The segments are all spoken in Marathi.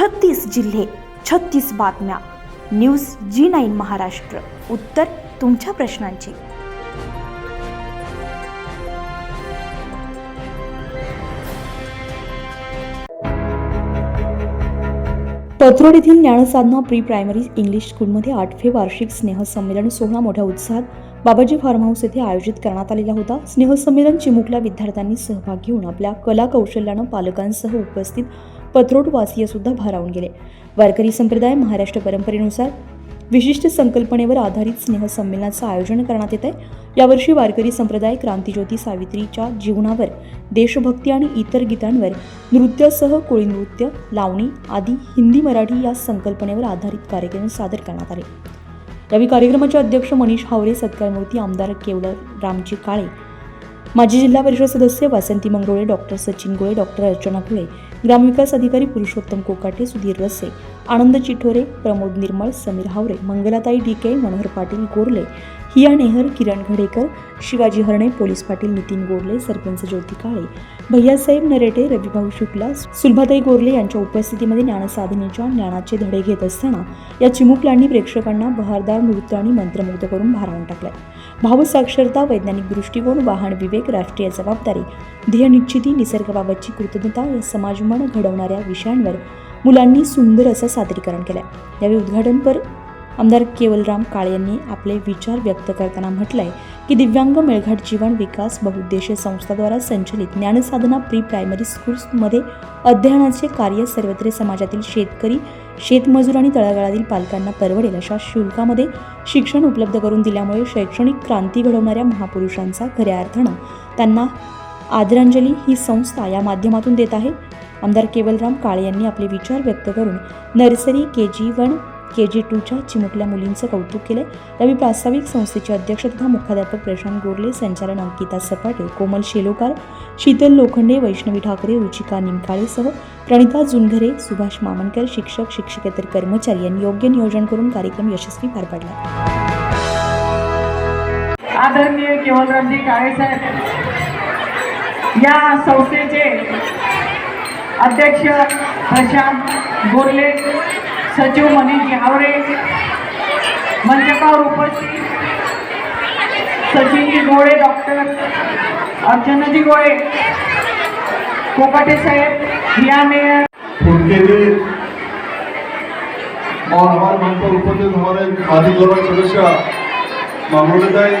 छत्तीस जिल्हे छत्तीस बातम्या. News G nine Maharashtra. उत्तर तुमच्या प्रश्नांची. पत्रोड येथील ज्ञानसाधना प्री प्रायमरी इंग्लिश स्कूलमध्ये आठवे वार्षिक स्नेहसंमेलन सोहळा मोठ्या उत्साहात बाबाजी फार्म हाऊस येथे आयोजित करण्यात आलेला होता. स्नेहसंमेलन चिमुकल्या विद्यार्थ्यांनी सहभाग घेऊन आपल्या कला कौशल्यानं पालकांसह उपस्थित पत्रोटवासीय सुद्धा भारावून गेले. वारकरी संप्रदाय महाराष्ट्र परंपरेनुसार विशिष्ट संकल्पनेवर आधारित स्नेहसंमेलनाचं आयोजन करण्यात येत आहे यावर्षी वारकरी संप्रदाय क्रांतीज्योती सावित्रीच्या जीवनावर देशभक्ती आणि इतर गीतांवर नृत्यासह कोळी नृत्य लावणी आदी हिंदी मराठी या संकल्पनेवर आधारित कार्यक्रम सादर करण्यात आले. यावेळी कार्यक्रमाचे अध्यक्ष मनीष हावरे सत्कारमूर्ती आमदार केवळ रामजी काळे माजी जिल्हा परिषद सदस्य वासंती मंगरोळे डॉक्टर सचिन गोळे डॉक्टर अर्चना कुळे ग्रामविकास अधिकारी पुरुषोत्तम कोकाटे सुधीर रस्से आनंद चिठोरे प्रमोद निर्मळ समीर हावरे मंगलाताई डिके मनोहर पाटील गोरले हिया नेहर किरण घडेकर शिवाजी हरणे पोलीस पाटील नितीन गोरले सरपंच ज्योती काळे भैयासाहेब नरेटे रविभाऊ शुक्ला सुलभाताई गोरले यांच्या उपस्थितीमध्ये ज्ञानसाधनेच्या ज्ञानाचे धडे घेत असताना या चिमुकलांनी प्रेक्षकांना बहारदार नृत्य आणि मंत्रमुग्ध करून भारावून टाकलंय. भावसाक्षरता वैज्ञानिक दृष्टिकोन वाहन विवेक राष्ट्रीय जबाबदारी ध्येयनिश्चिती निसर्गाबाबतची कृतज्ञता या समाजमन घडवणाऱ्या विषयांवर मुलांनी सुंदर असं सादरीकरण केलंय. यावेळी उद्घाटनपर आमदार केवलराम काळे यांनी आपले विचार व्यक्त करताना म्हटलंय की दिव्यांग मेळघाट जीवन विकास बहुउद्देशीय संस्थाद्वारा संचलित ज्ञानसाधना प्री प्रायमरी स्कूल्समध्ये अध्ययनाचे कार्य सर्वत्र समाजातील शेतकरी शेतमजूर आणि तळागाळातील पालकांना परवडेल अशा शुल्कामध्ये शिक्षण उपलब्ध करून दिल्यामुळे शैक्षणिक क्रांती घडवणाऱ्या महापुरुषांचा खऱ्या अर्थानं त्यांना आदरांजली ही संस्था या माध्यमातून देत आहे. आमदार केवलराम काळे यांनी आपले विचार व्यक्त करून नर्सरी के जी वन के जी टूच्या चिमुकल्या मुलींचं कौतुक केलं यावेळी प्रास्ताविक संस्थेचे अध्यक्ष तथा मुख्याध्यापक प्रशांत गोरले संचालन अंकिता सपाटे कोमल शेलोकार शीतल लोखंडे वैष्णवी ठाकरे रुचिका निमकाळेसह प्रणिता जुनघरे सुभाष मामनकर शिक्षक शिक्षकेतर कर्मचारी यांनी योग्य नियोजन करून कार्यक्रम यशस्वी पार पाडला. आदरणीय केवलरामजी काळेसाहेब या संस्थेचे अध्यक्ष प्रशांत गोरले सचिव मनीष घावरे मंचकावर उपस्थित सचिनजी गोळे डॉक्टर अर्चनाजी गोळे कोकाटे साहेब या मेयर. उनके और हमारे मंच पर उपस्थित हमारे माजी गौरव सदस्य मामूलताई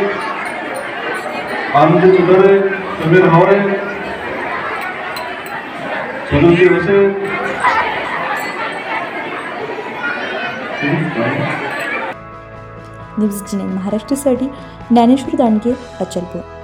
आनंद चुदरे समीर हावरे सदस्य वैसे न्यूज जिने महाराष्ट्रासाठी ज्ञानेश्वर दांडगे अचलपूर.